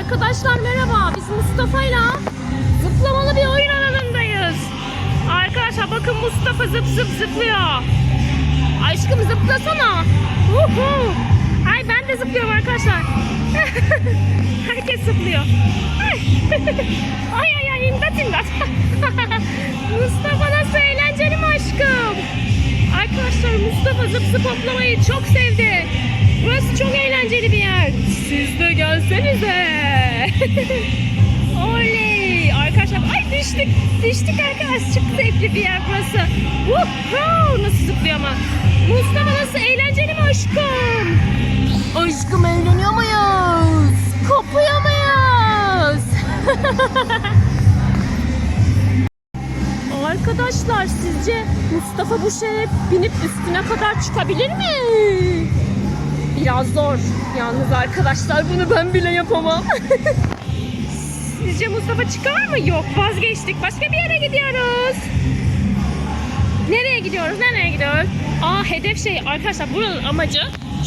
Arkadaşlar merhaba. Biz Mustafa'yla zıplamalı bir oyun alanındayız. Arkadaşlar bakın Mustafa zıp zıp zıplıyor. Aşkım zıplasana. Uhu. Ay ben de zıplıyorum arkadaşlar. Herkes zıplıyor. ay ay ay imdat imdat. Mustafa nasıl eğlenceli mi aşkım? Arkadaşlar Mustafa zıp zıp hoplamayı çok sevdi. Burası çok eğlenceli bir yer. Siz de gelsenize. Oley. Arkadaşlar ay düştük. Düştük arkadaşlar. Çok zevkli bir yer burası. Woohoo. Nasıl zıplıyor ama. Mustafa nasıl eğlenceli mi aşkım? Aşkım eğleniyor muyuz? Kopuyor muyuz? Arkadaşlar sizce Mustafa bu şeye binip üstüne kadar çıkabilir mi? Biraz zor. Yalnız arkadaşlar bunu ben bile yapamam. sizce Mustafa çıkar mı? Yok vazgeçtik. Başka bir yere gidiyoruz. Nereye gidiyoruz? Nereye gidiyoruz? Aa hedef şey arkadaşlar buranın amacı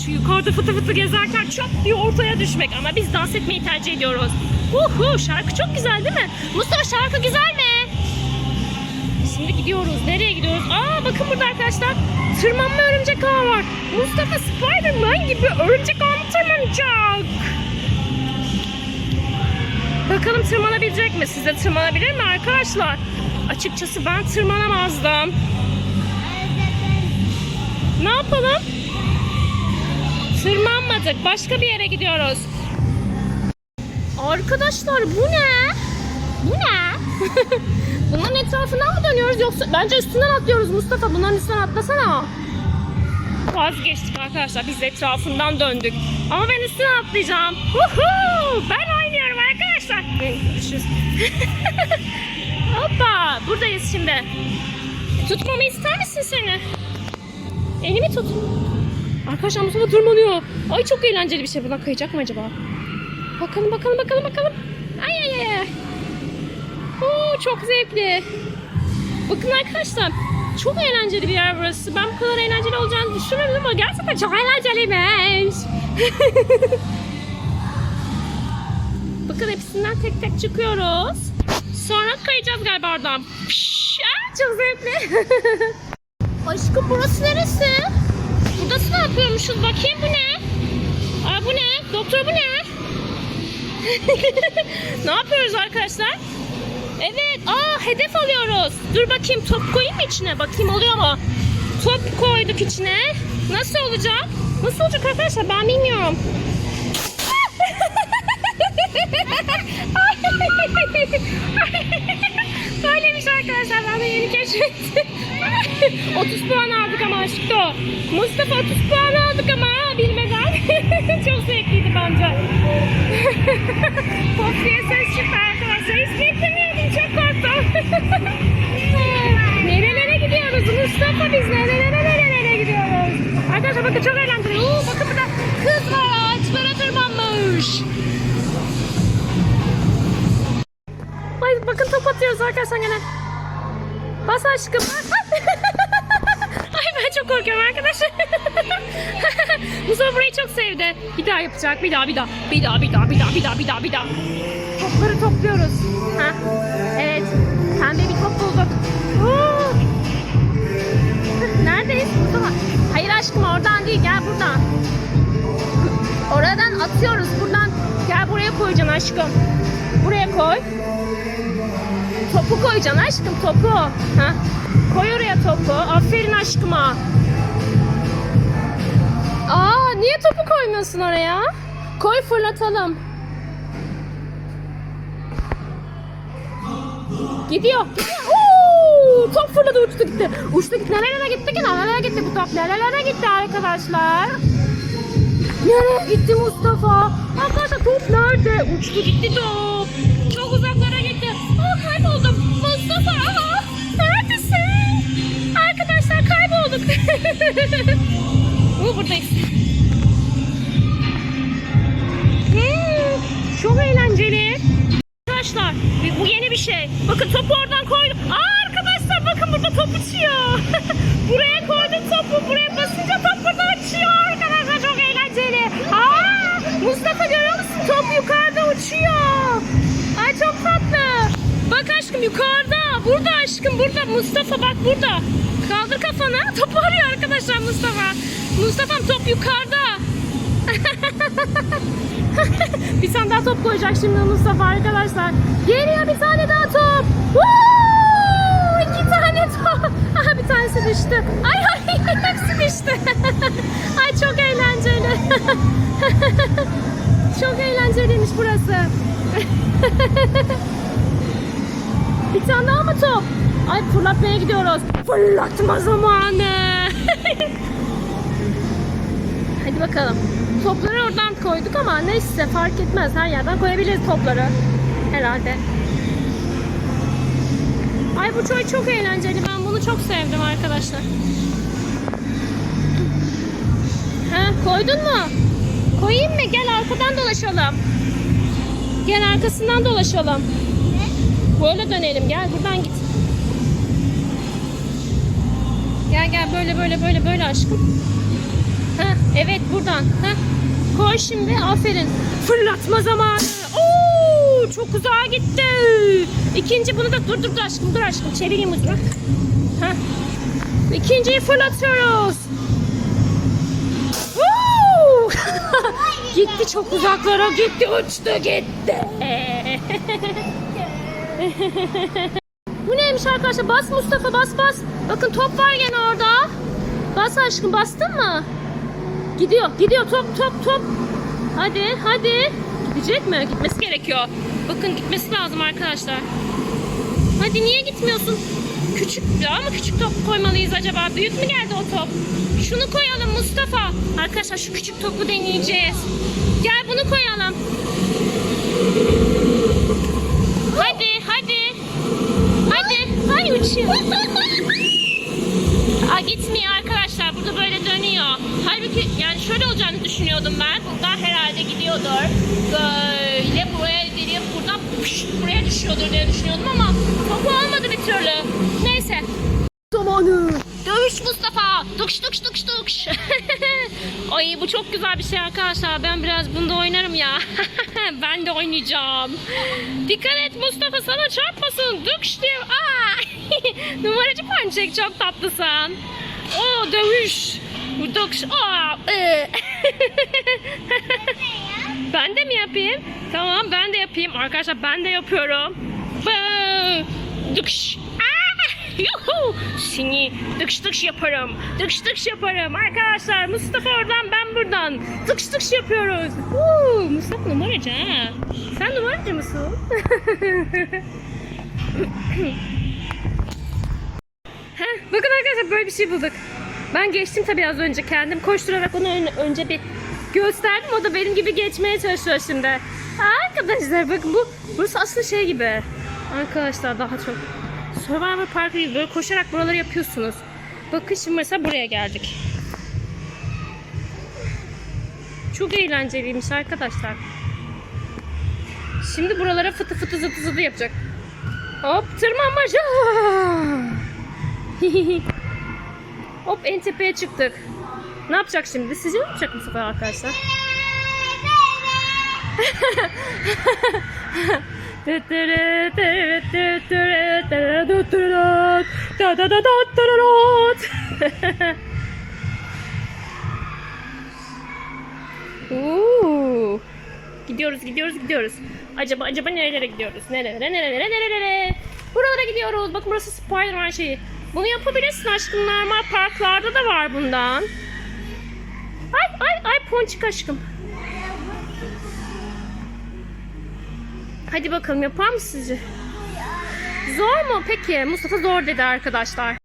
şu yukarıda fıtı fıtı gezerken çok diye ortaya düşmek ama biz dans etmeyi tercih ediyoruz. Uhu şarkı çok güzel değil mi? Mustafa şarkı güzel mi? Şimdi gidiyoruz. Nereye gidiyoruz? Aa bakın burada arkadaşlar tırmanma örümcek ağı var. Mustafa Spiderman gibi örümcek ağını tırmanacak. Bakalım tırmanabilecek mi? Siz de tırmanabilir mi arkadaşlar? Açıkçası ben tırmanamazdım. Ne yapalım? Tırmanmadık. Başka bir yere gidiyoruz. Arkadaşlar bu ne? Bu ne? Bunların etrafından mı dönüyoruz yoksa bence üstünden atlıyoruz Mustafa. Bunların üstünden atlasana. Vazgeçtik arkadaşlar. Biz etrafından döndük. Ama ben üstüne atlayacağım. Huhu! Ben oynuyorum arkadaşlar. Görüşürüz. Hoppa! Buradayız şimdi. Tutmamı ister misin seni? Elimi tut. Arkadaşlar Mustafa tırmanıyor. Ay çok eğlenceli bir şey. Buradan kayacak mı acaba? Bakalım bakalım bakalım bakalım. Ay ay ay. Oo, çok zevkli. Bakın arkadaşlar çok eğlenceli bir yer burası. Ben bu kadar eğlenceli olacağını düşünmedim ama gerçekten çok eğlenceliymiş. Bakın hepsinden tek tek çıkıyoruz. Sonra kayacağız galiba oradan. Pişş, aa, çok zevkli. Aşkım burası neresi? Burada ne yapıyormuşuz? Bakayım bu ne? Aa, bu ne? Doktor bu ne? ne yapıyoruz arkadaşlar? Evet. Aa hedef alıyoruz. Dur bakayım top koyayım mı içine? Bakayım oluyor mu? Top koyduk içine. Nasıl olacak? Nasıl olacak arkadaşlar? Ben bilmiyorum. Böyleymiş arkadaşlar. Ben de yeni keşfettim. 30 puan aldık ama aşkto. Mustafa 30 puan aldık ama bilmeden. Çok zevkliydi bence. Pop diye Biz? Nerelere nerelere gidiyoruz? Arkadaşlar bakın çok eğlenceli. Oo, bakın burada kız var ağaçlara tırmanmış. Ay bakın top atıyoruz arkadaşlar gene. Bas aşkım. Ay ben çok korkuyorum arkadaşlar. Mustafa burayı çok sevdi. Bir daha yapacak. Bir daha bir daha. Bir daha bir daha bir daha bir daha bir daha bir daha. Topları topluyoruz. Ha? Aşkım. Buraya koy. Topu koyacaksın aşkım topu. Ha? Koy oraya topu. Aferin aşkıma. Aa niye topu koymuyorsun oraya? Koy fırlatalım. Gidiyor. Gidiyor. Oo, top fırladı uçtu gitti. Uçtu gitti. Nerelere gitti ki? Nerelere gitti bu top? Nerelere gitti arkadaşlar? Nereye gitti Mustafa? Arkadaşlar top nerede? Uçtu gitti top. Çok uzaklara gitti. Aa kayboldum. Mustafa aa, neredesin? Arkadaşlar kaybolduk. Bu buradayız. Hmm, çok eğlenceli. Arkadaşlar bu yeni bir şey. Bakın topu aşkım yukarıda. Burada aşkım burada. Mustafa bak burada. Kaldır kafanı. Top arıyor arkadaşlar Mustafa. Mustafa'm top yukarıda. bir tane daha top koyacak şimdi Mustafa arkadaşlar. Geliyor bir tane daha top. Woo! İki tane top. Aha bir tanesi düştü. Ay ay hepsi düştü. ay çok eğlenceli. çok eğlenceliymiş burası. Bir tane daha mı top? Ay fırlatmaya gidiyoruz. Fırlatma zamanı. Hadi bakalım. Topları oradan koyduk ama neyse fark etmez. Her yerden koyabiliriz topları. Herhalde. Ay bu çay çok eğlenceli. Ben bunu çok sevdim arkadaşlar. Ha, koydun mu? Koyayım mı? Gel arkadan dolaşalım. Gel arkasından dolaşalım. Böyle dönelim. Gel buradan git. Gel gel böyle böyle böyle böyle aşkım. Ha, evet buradan. Ha. Koy şimdi. Aferin. Fırlatma zamanı. Oo, çok uzağa gitti. İkinci bunu da dur dur aşkım dur aşkım çevireyim ucunu. Ha. İkinciyi fırlatıyoruz. Gitti çok uzaklara gitti uçtu gitti. Bu neymiş arkadaşlar? Bas Mustafa bas bas. Bakın top var gene orada. Bas aşkım bastın mı? Gidiyor gidiyor top top top. Hadi hadi. Gidecek mi? Gitmesi gerekiyor. Bakın gitmesi lazım arkadaşlar. Hadi niye gitmiyorsun? Küçük mı küçük top koymalıyız acaba? Büyük mü geldi o top? Şunu koyalım Mustafa. Arkadaşlar şu küçük topu deneyeceğiz. Gel bunu koyalım. Hadi hadi. Hadi. Ay uçuyor. Aa, gitmiyor arkadaşlar. Burada böyle dönüyor. Halbuki yani şöyle olacağını düşünüyordum ben. Buradan herhalde gidiyordur. Böyle buraya gelip buradan pış, buraya düşüyordur diye düşünüyordum ama topu olmadı bir türlü. Neyse. Zamanı. Dövüş Mustafa. Dıkş dıkş dıkş dıkş. Ay bu çok güzel bir şey arkadaşlar. Ben biraz bunda oynarım ya. ben de oynayacağım. Dikkat et Mustafa sana çarpmasın. Dıkş diye. Aa! Numaracı pancek çok tatlısın. O dövüş. Bu dıkş. Aa! ben de mi yapayım? Tamam ben de yapayım. Arkadaşlar ben de yapıyorum. Dıkş. Yuhu! Seni dıkş dıkş yaparım. Dıkş dıkş yaparım. Arkadaşlar Mustafa oradan ben buradan. Dıkş dıkş yapıyoruz. Huu, Mustafa numaracı ha. Sen numaracı mısın? Heh, bakın arkadaşlar böyle bir şey bulduk. Ben geçtim tabii az önce kendim koşturarak onu ön- önce bir gösterdim. O da benim gibi geçmeye çalışıyor şimdi. Arkadaşlar bakın bu burası aslında şey gibi. Arkadaşlar daha çok Survivor Park gibi böyle koşarak buraları yapıyorsunuz. Bakın şimdi mesela buraya geldik. Çok eğlenceliymiş arkadaşlar. Şimdi buralara fıtı fıtı zıtı zıtı yapacak. Hop tırmanmaca. Hop en tepeye çıktık. Ne yapacak şimdi? Sizce ne yapacak bu sefer arkadaşlar? Oo. Gidiyoruz, gidiyoruz, gidiyoruz. Acaba acaba nerelere gidiyoruz? Nerelere, nerelere, nerelere? Buralara gidiyoruz. Bakın burası Spider-Man şeyi. Bunu yapabilirsin aşkım. Normal parklarda da var bundan. Ay ay ay ponçik aşkım. Hadi bakalım yapar mı sizce? Zor mu? Peki Mustafa zor dedi arkadaşlar.